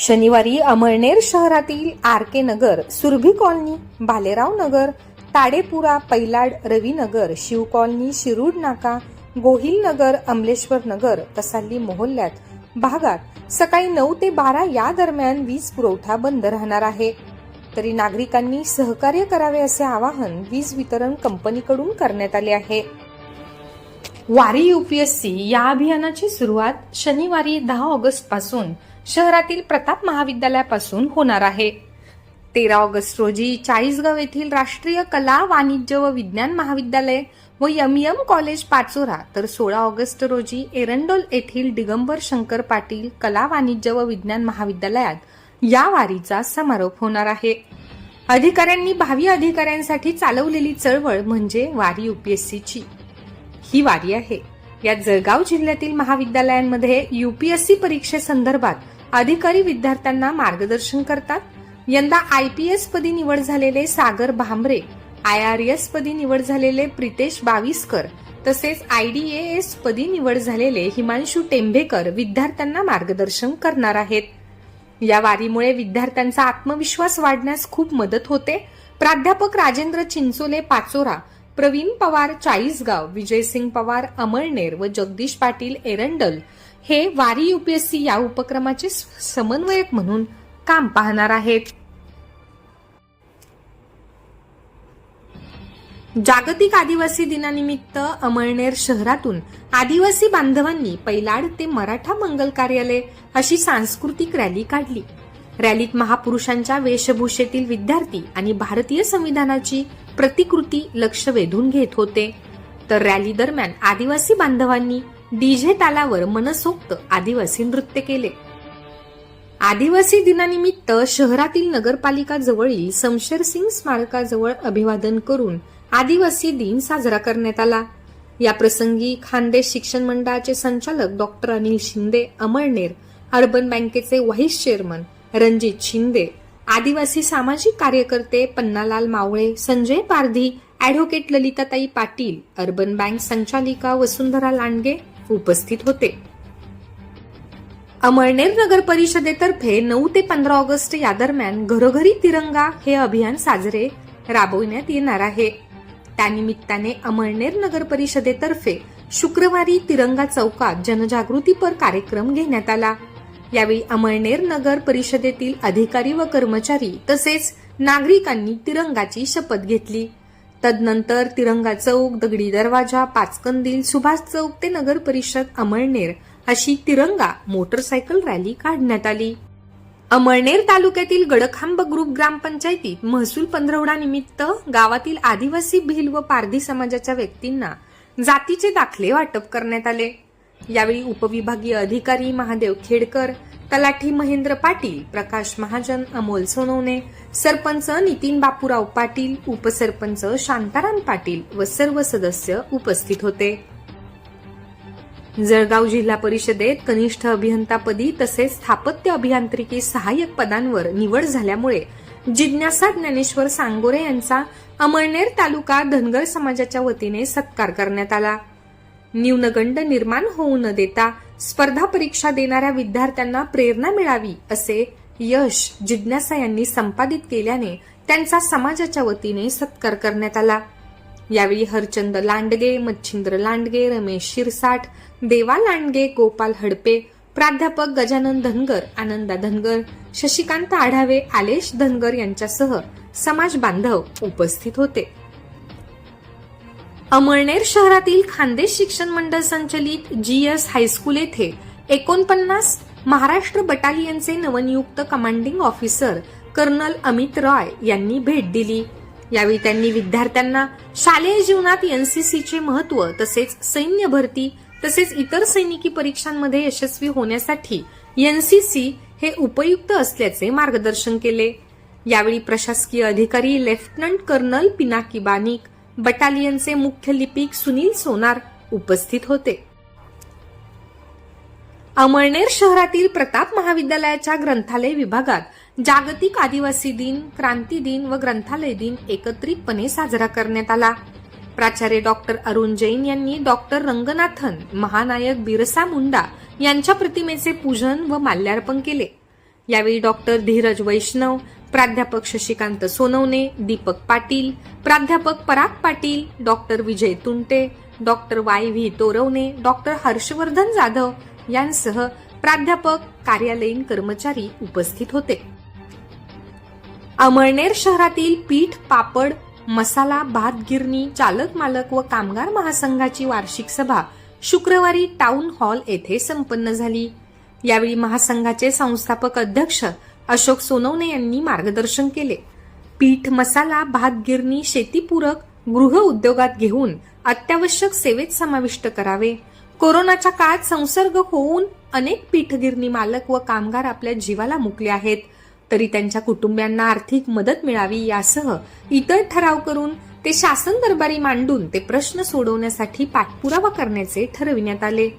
शनिवारी अमळनेर शहरातील R K Nagar Surabhi colony Bhalerao Nagar Tadepura Pailad Ravinagar Shiv colony Shirud Naka Gohil Nagar Amleshwar नगर तसाली मोहल्ल्यात भागात सकाळी नऊ ते बारा या दरम्यान वीज पुरवठा बंद राहणार आहे. तरी नागरिकांनी सहकार्य करावे असे आवाहन वीज वितरण कंपनीकडून करण्यात आले आहे. वारी युपीएससी या अभियानाची सुरुवात शनिवारी दहा ऑगस्टपासून शहरातील प्रताप महाविद्यालयापासून होणार आहे. तेरा ऑगस्ट रोजी चाळीसगाव येथील राष्ट्रीय कला वाणिज्य व विज्ञान महाविद्यालय व एम एम कॉलेज पाचोरा तर सोळा ऑगस्ट रोजी एरंडोल येथील दिगंबर शंकर पाटील कला वाणिज्य व विज्ञान महाविद्यालयात या वारीचा समारोप होणार आहे. अधिकाऱ्यांनी भावी अधिकाऱ्यांसाठी चालवलेली चळवळ म्हणजे वारी युपीएससीची ही वारी आहे. या जळगाव जिल्ह्यातील महाविद्यालयांमध्ये युपीएससी परीक्षेसंदर्भात अधिकारी विद्यार्थ्यांना मार्गदर्शन करतात. यंदा आय पी एस पदी निवड झालेले Sagar Bhambare I R S पदी निवड झालेले प्रितेश बाविस्कर तसेच आय डी एस पदी निवड झालेले हिमांशू टेंभेकर विद्यार्थ्यांना मार्गदर्शन करणार आहेत. या वारीमुळे विद्यार्थ्यांचा आत्मविश्वास वाढण्यास खूप मदत होते. प्राध्यापक राजेंद्र चिंचोले पाचोरा प्रवीण पवार चाळीसगाव विजयसिंग पवार अमळनेर व जगदीश पाटील एरंडल हे वारी युपीएससी या उपक्रमाचे समन्वयक म्हणून काम पाहणार आहेत. जागतिक आदिवासी दिनानिमित्त अमळनेर शहरातून आदिवासी बांधवांनी पैलाड ते मराठा मंगल कार्यालय अशी सांस्कृतिक रॅली काढली. रॅलीत महापुरुषांच्या वेशभूषेतील विद्यार्थी आणि भारतीय संविधानाची प्रतिकृती लक्ष वेधून घेत होते. तर रॅली दरम्यान आदिवासी बांधवांनी डीजे तालावर मनसोक्त आदिवासी नृत्य केले. आदिवासी दिनानिमित्त शहरातील नगरपालिका जवळील समशेर सिंग स्मारकाजवळ अभिवादन करून आदिवासी दिन साजरा करण्यात आला. या प्रसंगी खानदेश शिक्षण मंडळाचे संचालक डॉक्टर अनिल शिंदे अमळनेर अर्बन बँकेचे व्हाईस चेअरमन रणजित शिंदे आदिवासी सामाजिक कार्यकर्ते Pannalal Mawale Sanjay Pardhi advocate Lalitatai Patil urban bank संचालिका वसुंधरा लांडगे उपस्थित होते. अमळनेर नगर परिषदेतर्फे नऊ ते पंधरा ऑगस्ट या दरम्यान घरोघरी तिरंगा हे अभियान साजरे राबविण्यात येणार आहे. त्यानिमित्ताने अमळनेर नगर परिषदेतर्फे शुक्रवारी तिरंगा चौकात जनजागृतीपर कार्यक्रम घेण्यात आला. यावेळी अमळनेर नगर परिषदेतील अधिकारी व कर्मचारी तसेच नागरिकांनी तिरंगाची शपथ घेतली. तदनंतर तिरंगा चौक दगडी दरवाजा पाचकंदील सुभाष चौक ते नगर परिषद अमळनेर अशी तिरंगा मोटरसायकल रॅली काढण्यात आली. अमळनेर तालुक्यातील गडखांब ग्रुप ग्रामपंचायतीत महसूल पंधरवडा निमित्त गावातील आदिवासी भिल व पारधी समाजाच्या व्यक्तींना जातीचे दाखले वाटप करण्यात आले. यावेळी उपविभागीय अधिकारी महादेव खेडकर तलाठी महेंद्र पाटील प्रकाश महाजन अमोल सोनवणे सरपंच नितीन बापूराव पाटील उपसरपंच शांताराम पाटील व सर्व सदस्य उपस्थित होते. जळगाव जिल्हा परिषदेत कनिष्ठ अभियंतापदी तसेच स्थापत्य अभियांत्रिकी सहाय्यक पदांवर निवड झाल्यामुळे जिज्ञासा ज्ञानेश्वर सांगोरे यांचा अमळनेर तालुका धनगर समाजाच्या वतीने सत्कार करण्यात आला. न्यूनगंड निर्माण होऊ न देता स्पर्धा परीक्षा देणाऱ्या विद्यार्थ्यांना प्रेरणा मिळावी असे यश जिज्ञासा यांनी संपादित केल्याने त्यांचा समाजाच्या वतीने सत्कार करण्यात आला. यावेळी हरचंद लांडगे मच्छिंद्र लांडगे रमेश शिरसाठ देवा लांडगे गोपाल हडपे प्राध्यापक गजानन धनगर आनंदा धनगर शशिकांत आढावे आलेश धनगर यांच्यासह समाज बांधव उपस्थित होते. अमळनेर शहरातील खानदेश शिक्षण मंडळ संचलित जी एस हायस्कूल येथे एकोणपन्नास महाराष्ट्र बटालियनचे नवनियुक्त commanding officer colonel Amit Roy यांनी भेट दिली. यावेळी त्यांनी विद्यार्थ्यांना शालेय जीवनात एनसीसीचे महत्त्व तसेच सैन्य भरती तसेच इतर सैनिकी परीक्षांमध्ये यशस्वी होण्यासाठी एनसीसी हे उपयुक्त असल्याचे मार्गदर्शन केले. यावेळी प्रशासकीय अधिकारी लेफ्टनंट कर्नल पिनाकी बानिक बटालियनचे मुख्य लिपिक सुनील सोनार उपस्थित होते. अमळनेर शहरातील प्रताप महाविद्यालयाच्या ग्रंथालय विभागात जागतिक आदिवासी दिन क्रांती दिन व ग्रंथालय दिन एकत्रितपणे साजरा करण्यात आला. प्राचार्य डॉक्टर अरुण जैन यांनी डॉक्टर रंगनाथन महानायक बिरसा मुंडा यांच्या प्रतिमेचे पूजन व माल्यार्पण केले. यावेळी डॉक्टर धीरज वैष्णव प्राध्यापक शशिकांत सोनवणे दीपक पाटील प्राध्यापक Parag Patil doctor Vijay Tunte doctor Y V Torawane doctor Harshvardhan Jadhav यांसह प्राध्यापक कार्यालयीन कर्मचारी उपस्थित होते. अमळनेर शहरातील पीठ पापड मसाला भात गिरणी चालक मालक व कामगार महासंघाची वार्षिक सभा शुक्रवारी टाउन हॉल येथे संपन्न झाली. यावेळी महासंघाचे संस्थापक अध्यक्ष अशोक सोनवणे यांनी मार्गदर्शन केले. पीठ मसाला भात गिरणी शेतीपूरक गृह उद्योगात घेऊन अत्यावश्यक सेवेत समाविष्ट करावे. कोरोनाच्या काळात संसर्ग होऊन अनेक पीठगिरणी मालक व कामगार आपल्या जीवाला मुकले आहेत. तरी त्यांच्या कुटुंबियांना आर्थिक मदत मिळावी यासह इतर ठराव करून ते शासन दरबारी मांडून ते प्रश्न सोडवण्यासाठी पाठपुरावा करण्याचे ठरविण्यात आले.